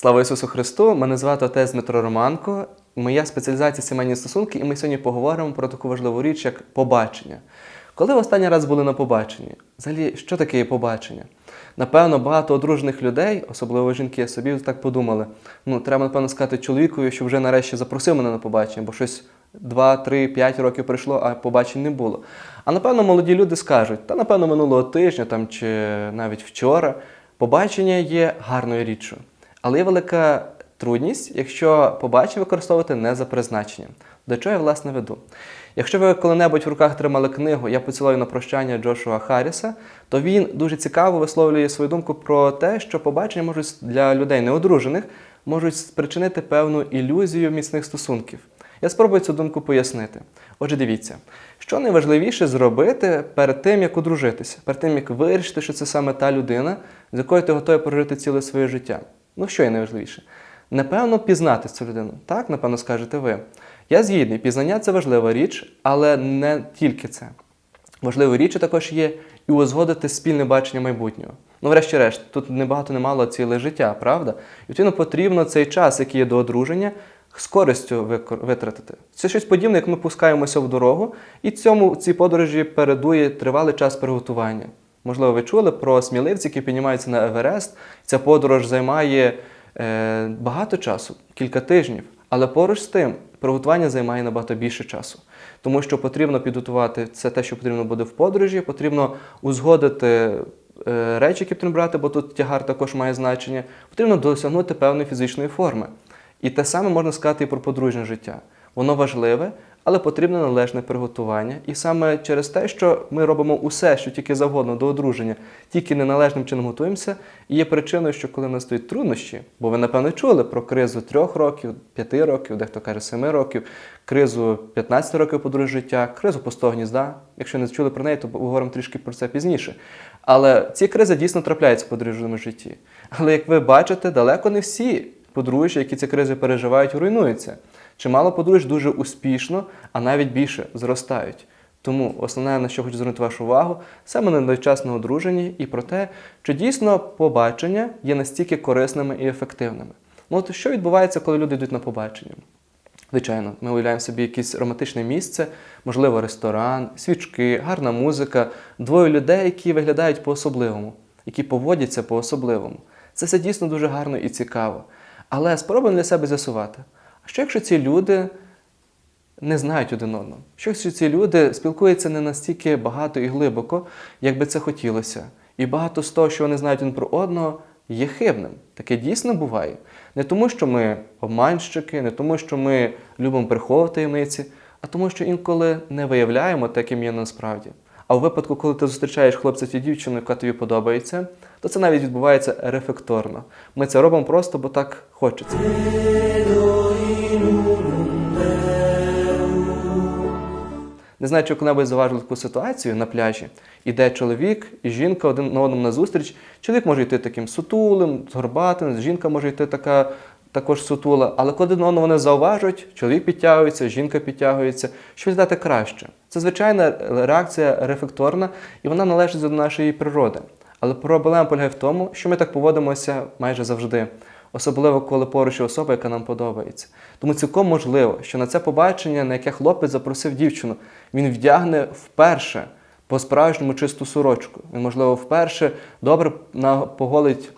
Слава Ісусу Христу! Мене звати отець Дмитро Романко. Моя спеціалізація сімейні стосунки, і ми сьогодні поговоримо про таку важливу річ, як побачення. Коли ви останній раз були на побаченні? Взагалі, що таке є побачення? Напевно, багато одружених людей, особливо жінки, собі так подумали: ну, треба, напевно, сказати чоловікові, що вже нарешті запросив мене на побачення, бо щось 2, 3, 5 років пройшло, а побачень не було. А напевно, молоді люди скажуть, та напевно минулого тижня там, чи навіть вчора, побачення є гарною річчю. Але є велика трудність, якщо побачення використовувати не за призначенням. До чого я власне веду? Якщо ви коли-небудь в руках тримали книгу Я поцілую на прощання Джошуа Харріса, то він дуже цікаво висловлює свою думку про те, що побачення можуть для людей неодружених можуть спричинити певну ілюзію міцних стосунків. Я спробую цю думку пояснити. Отже, дивіться, що найважливіше зробити перед тим, як одружитися, перед тим, як вирішити, що це саме та людина, з якою ти готовий прожити ціле своє життя. Ну, що є найважливіше? Напевно, пізнати цю людину. Так, напевно, скажете ви. Я згідний, пізнання це важлива річ, але не тільки це. Важливою річчю також є і узгодити спільне бачення майбутнього. Ну, врешті-решт, тут не багато не мало ціле життя, правда? І відповідно потрібно цей час, який є до одруження, з користю витратити. Це щось подібне, як ми пускаємося в дорогу, і цьому цій подорожі передує тривалий час приготування. Можливо, ви чули про сміливців, які піднімаються на Еверест. Ця подорож займає е, багато часу, кілька тижнів. Але поруч з тим, приготування займає набагато більше часу. Тому що потрібно підготувати це те, що потрібно буде в подорожі, потрібно узгодити е, речі, які потрібно брати, бо тут тягар також має значення. Потрібно досягнути певної фізичної форми. І те саме можна сказати і про подружнє життя. Воно важливе, але потрібне належне приготування. І саме через те, що ми робимо усе, що тільки завгодно до одруження, тільки неналежним чином готуємося, і є причиною, що коли настають труднощі, бо ви напевно чули про кризу трьох років, п'яти років, дехто каже семи років, кризу 15 років подружжя життя, кризу пустого гнізда. Якщо не чули про неї, то поговоримо трішки про це пізніше. Але ці кризи дійсно трапляються в подружньому житті. Але як ви бачите, далеко не всі подружжя, які ці кризи переживають, руйнуються. Чимало подружжя дуже успішно, а навіть більше зростають. Тому основне, на що хочу звернути вашу увагу, саме на недочасне одруження і про те, чи дійсно побачення є настільки корисними і ефективними. Ну от що відбувається, коли люди йдуть на побачення? Звичайно, ми уявляємо собі якесь романтичне місце, можливо, ресторан, свічки, гарна музика, двоє людей, які виглядають по-особливому, які поводяться по-особливому. Це все дійсно дуже гарно і цікаво. Але спробуємо для себе з'ясувати, а що якщо ці люди не знають один одного? Що якщо ці люди спілкуються не настільки багато і глибоко, як би це хотілося, і багато з того, що вони знають один про одного, є хибним. Таке дійсно буває. Не тому, що ми обманщики, не тому, що ми любимо приховувати таємниці, а тому, що інколи не виявляємо те, ким є насправді. А у випадку, коли ти зустрічаєш хлопця чи дівчину, яка тобі подобається, то це навіть відбувається рефлекторно. Ми це робимо просто, бо так хочеться. Не знаю, чи коли-небудь заважили таку ситуацію на пляжі. Іде чоловік і жінка один на одному на зустріч. Чоловік може йти таким сутулим, згорбатим, жінка може йти така також сутула. Але коли один одного вони зауважують, чоловік підтягується, жінка підтягується, що здати краще. Це звичайна реакція рефлекторна, і вона належить до нашої природи. Але проблема полягає в тому, що ми так поводимося майже завжди, особливо коли поруч є особа, яка нам подобається. Тому цілком можливо, що на це побачення, на яке хлопець запросив дівчину, він вдягне вперше по-справжньому чисту сорочку. Він, можливо, вперше добре поголить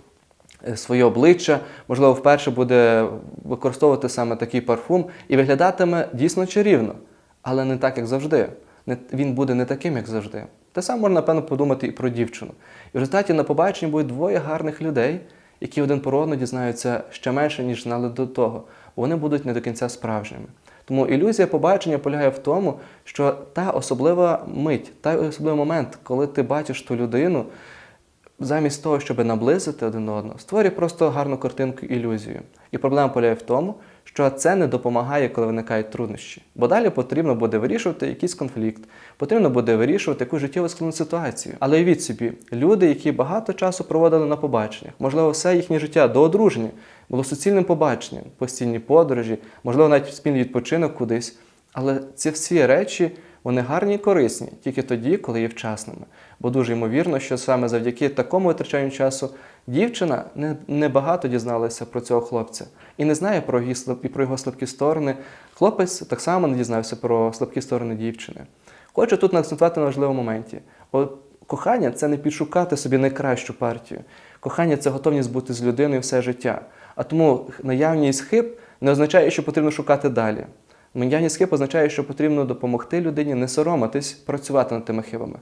е, своє обличчя, можливо, вперше буде використовувати саме такий парфум і виглядатиме дійсно чарівно, але не так, як завжди. Він буде не таким, як завжди. Те саме можна, напевно, подумати і про дівчину. І в результаті на побаченні будуть двоє гарних людей, які один про одного дізнаються ще менше, ніж знали до того. Вони будуть не до кінця справжніми. Тому ілюзія побачення полягає в тому, що та особлива мить, той особливий момент, коли ти бачиш ту людину, замість того, щоб наблизити один одного, створює просто гарну картинку ілюзію. І проблема полягає в тому, що це не допомагає, коли виникають труднощі. Бо далі потрібно буде вирішувати якийсь конфлікт, потрібно буде вирішувати якусь життєво складну ситуацію. Але уявіть собі, люди, які багато часу проводили на побаченнях, можливо, все їхнє життя до одруження було суцільним побаченням, постійні подорожі, можливо, навіть спільний відпочинок кудись. Але ці всі речі Вони гарні і корисні тільки тоді, коли є вчасними. Бо дуже ймовірно, що саме завдяки такому витрачанню часу дівчина не, не дізналася про цього хлопця і не знає про і про його слабкі сторони. Хлопець так само не дізнався про слабкі сторони дівчини. Хочу тут акцентувати на важливому моменті. От кохання це не підшукати собі найкращу партію. Кохання це готовність бути з людиною все життя. А тому наявність хиб не означає, що потрібно шукати далі. Наявність хиб означає, що потрібно допомогти людині не соромитись, працювати над тими хибами.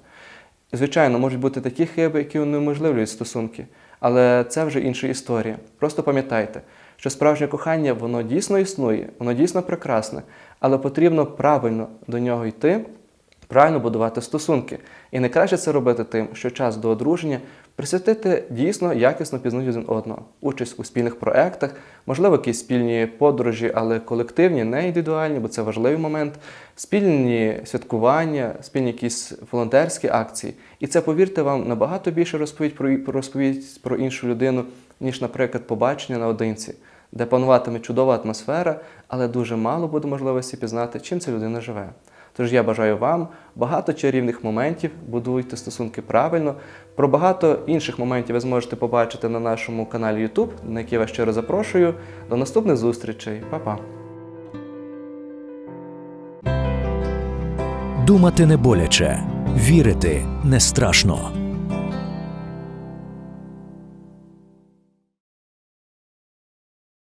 Звичайно, можуть бути такі хиби, які унеможливлюють стосунки, але це вже інша історія. Просто пам'ятайте, що справжнє кохання воно дійсно існує, воно дійсно прекрасне, але потрібно правильно до нього йти, правильно будувати стосунки. І найкраще це робити тим, що час до одруження присвятити дійсно якісно пізнанню один одного, участь у спільних проектах, можливо, якісь спільні подорожі, але колективні, не індивідуальні, бо це важливий момент, спільні святкування, спільні якісь волонтерські акції. І це, повірте вам, набагато більше розповідь про розповідь про іншу людину, ніж, наприклад, побачення наодинці, де пануватиме чудова атмосфера, але дуже мало буде можливості пізнати, чим ця людина живе. Тож я бажаю вам багато чарівних моментів, будуйте стосунки правильно. Про багато інших моментів ви зможете побачити на нашому каналі YouTube, на який вас щиро запрошую. До наступних зустрічей, Па-па! Думати не боляче, вірити не страшно.